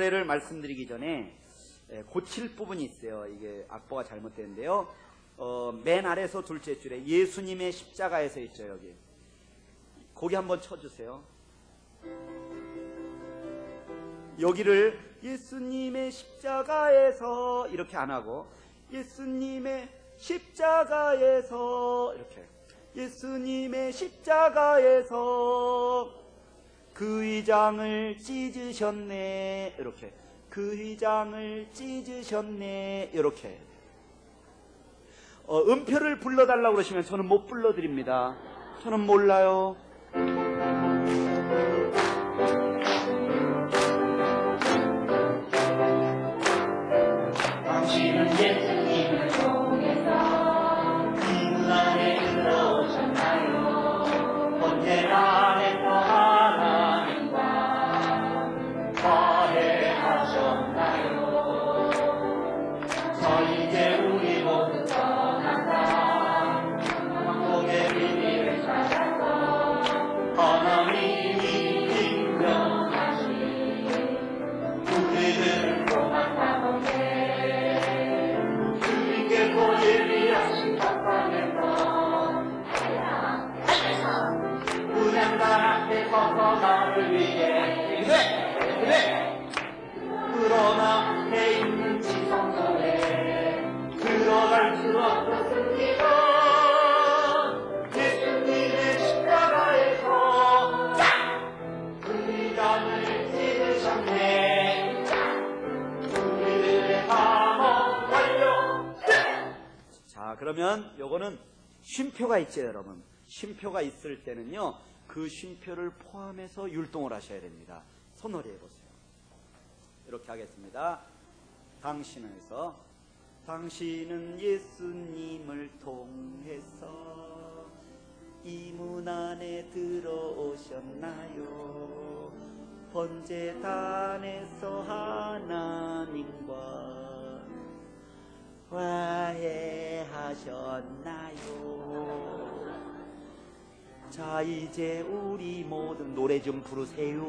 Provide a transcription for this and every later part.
노래를 말씀드리기 전에 고칠 부분이 있어요. 이게 악보가 잘못되는데요. 어, 맨 아래서 둘째 줄에 예수님의 십자가에서 있죠, 여기. 거기 한번 쳐주세요. 여기를 예수님의 십자가에서 이렇게 안 하고 예수님의 십자가에서 이렇게 예수님의 십자가에서 그 의장을 찢으셨네. 이렇게. 그 의장을 찢으셨네. 이렇게. 어, 음표를 불러달라고 그러시면 저는 못 불러드립니다. 저는 몰라요 그러면 요거는 쉼표가 있죠, 여러분. 쉼표가 있을 때는요, 그 쉼표를 포함해서 율동을 하셔야 됩니다. 손놀이 해보세요. 이렇게 하겠습니다. 당신에서 당신은 예수님을 통해서 이 문 안에 들어오셨나요? 번제단에서 하나님과 화해 하셨나요? 자 이제 우리 모두 노래 좀 부르세요.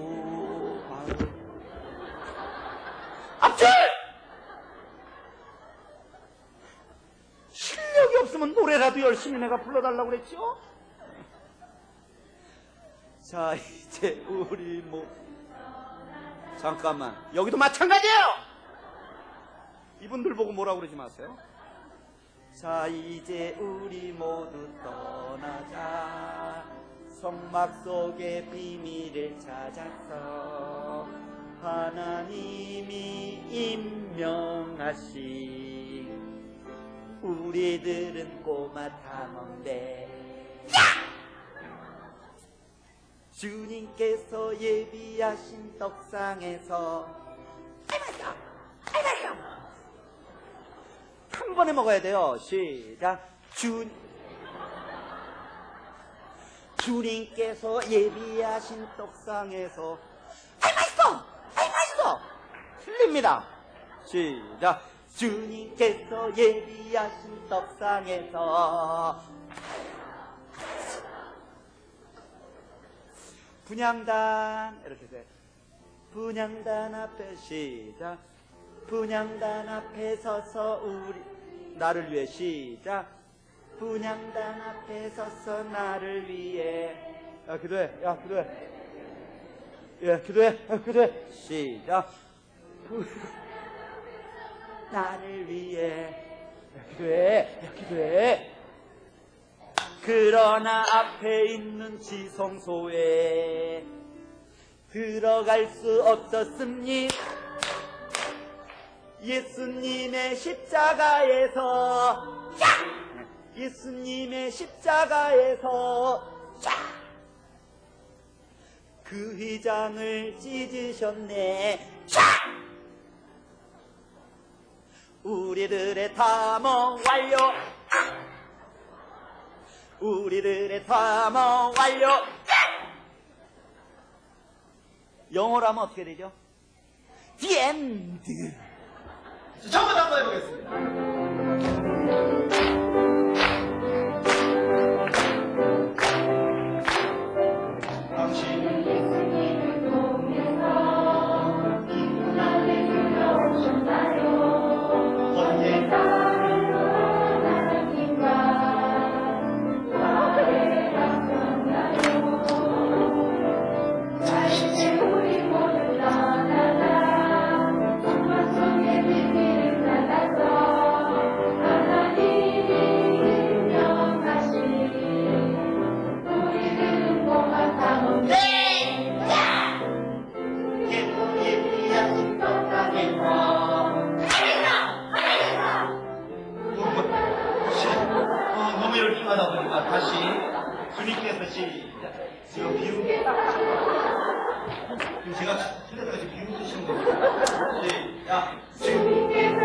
앞줄! 실력이 없으면 노래라도 열심히 내가 불러달라고 그랬죠? 자 이제 우리 뭐 잠깐만 여기도 마찬가지예요. 이분들 보고 뭐라고 그러지 마세요. 자, 이제 우리 모두 떠나자. 성막 속의 비밀을 찾아서 하나님이 임명하신 우리들은 꼬마 탐험대. 주님께서 예비하신 떡상에서 알았어, 알았어. 한 번에 먹어야 돼요. 시작. 주, 주님께서 예비하신 떡상에서 아이 맛있어! 아이 맛있어! 틀립니다. 시작. 주님께서 예비하신 떡상에서 분양단 이렇게 돼. 분양단 앞에 시작. 분양단 앞에 서서 우리 나를 위해 시작. 분양단 앞에 서서 나를 위해. 야 기도해. 야 기도해. 야 기도해. 야 기도해. 시작. 부... 나를 위해. 야 기도해. 야 기도해. 그러나 앞에 있는 지성소에 들어갈 수 없었습니다 예수님의 십자가에서 쫙! 예수님의 십자가에서 쫙! 그 휘장을 찢으셨네 쫙! 우리들의 탐험 완료 우리들의 탐험 완료 영어로 하면 어떻게 되죠? The end 처음부터 한번 해보겠 시작. 지금 비우. 지금 제가 틀려서 지금 비웃으시는 거예요. 시작. 주님께서